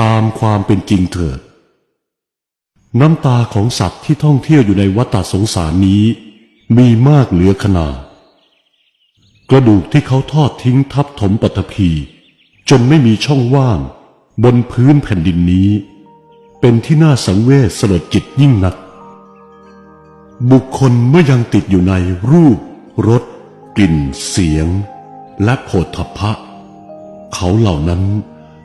ตามความเป็นจริงเถิด น้ำตาของสัตว์ที่ท่องเที่ยวอยู่ในวัฏสงสารนี้ มีมากเหลือขนาดกระดูกที่เขาทอดทิ้งทับถมปัตภีจนไม่มีช่องว่าง บนพื้นแผ่นดินนี้ เป็นที่น่าสังเวชสลดจิตยิ่งนัก บุคคลเมื่อยังติดอยู่ในรูปรสกลิ่น เสียง และโผฏฐัพพะ เขาเหล่านั้น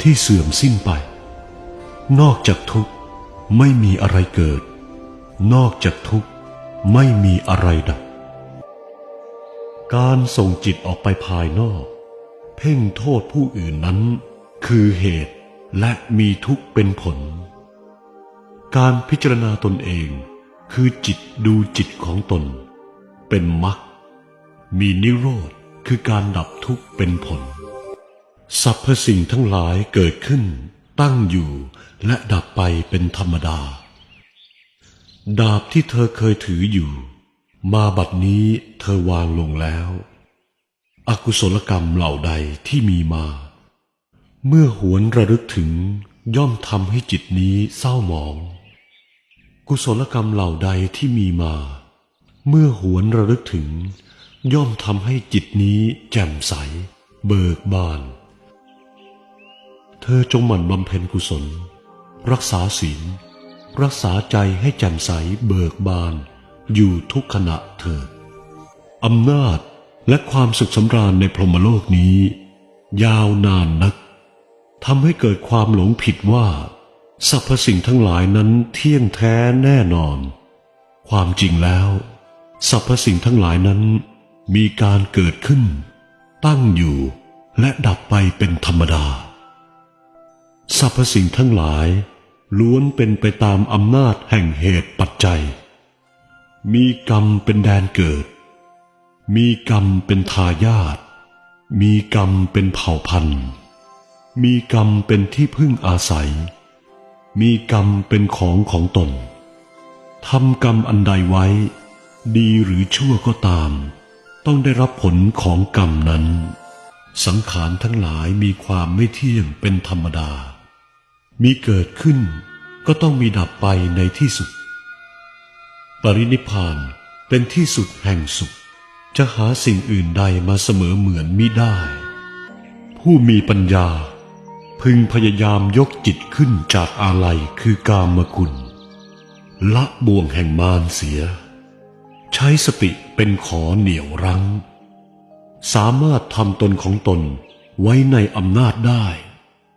ที่เสื่อมสิ้นไป นอกจากทุกข์ไม่มีอะไรเกิด นอกจากทุกข์ไม่มีอะไรดับ การส่งจิตออกไปภายนอก เพ่งโทษผู้อื่นนั้น คือเหตุและมีทุกข์เป็นผล การพิจารณาตนเองคือจิตดูจิตของตน เป็นมรรคมีนิโรธคือการดับทุกข์เป็นผล สรรพสิ่งทั้งหลายเกิดขึ้น ตั้งอยู่และดับไปเป็นธรรมดา ดาบที่เธอเคยถืออยู่ มาบัดนี้เธอวางลงแล้ว อกุศลกรรมเหล่าใดที่มีมา เมื่อหวนระลึกถึงย่อมทำให้จิตนี้เศร้าหมอง กุศลกรรมเหล่าใดที่มีมา เมื่อหวนระลึกถึง ย่อมทำให้จิตนี้แจ่มใส เบิกบาน เธอจงหมั่นบำเพ็ญกุศล รักษาศีล รักษาใจให้แจ่มใสเบิกบาน อยู่ทุกขณะเถิดอำนาจและความสุขสำราญในพรหมโลกนี้ ยาวนานนักทำให้เกิดความหลงผิดว่าสรรพสิ่งทั้งหลายนั้นเที่ยงแท้แน่นอน ความจริงแล้วสรรพสิ่งทั้งหลายนั้น มีการเกิดขึ้น ตั้งอยู่และดับไปเป็นธรรมดา สรรพสิ่งทั้งหลาย ล้วนเป็นไปตามอำนาจแห่งเหตุปัจจัย มีกรรมเป็นแดนเกิด มีกรรมเป็นทายาทมีกรรมเป็นเผ่าพันธุ์ มีกรรมเป็นที่พึ่งอาศัย มีกรรมเป็นของของตนทำกรรมอันใดไว้ ดีหรือชั่วก็ตาม ต้องได้รับผลของกรรมนั้น สังขารทั้งหลายมีความไม่เที่ยงเป็นธรรมดา มีเกิดขึ้นก็ต้องมีดับไปในที่สุด ปรินิพานเป็นที่สุดแห่งสุข จะหาสิ่งอื่นใดมาเสมอเหมือนมิได้ ผู้มีปัญญา พึงพยายามยกจิตขึ้นจากอาลัยคือกามกุลละบ่วงแห่งมารเสีย ใช้สติเป็นขอเหนี่ยวรั้ง สามารถทำตนของตนไว้ในอำนาจได้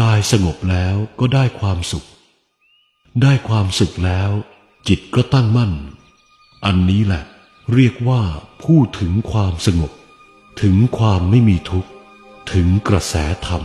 กายสงบแล้วก็ได้ความสุข ได้ความสุขแล้ว จิตก็ตั้งมั่น อันนี้แหละ เรียกว่าพูดถึงความสงบ ถึงความไม่มีทุกข์ ถึงกระแสธรรม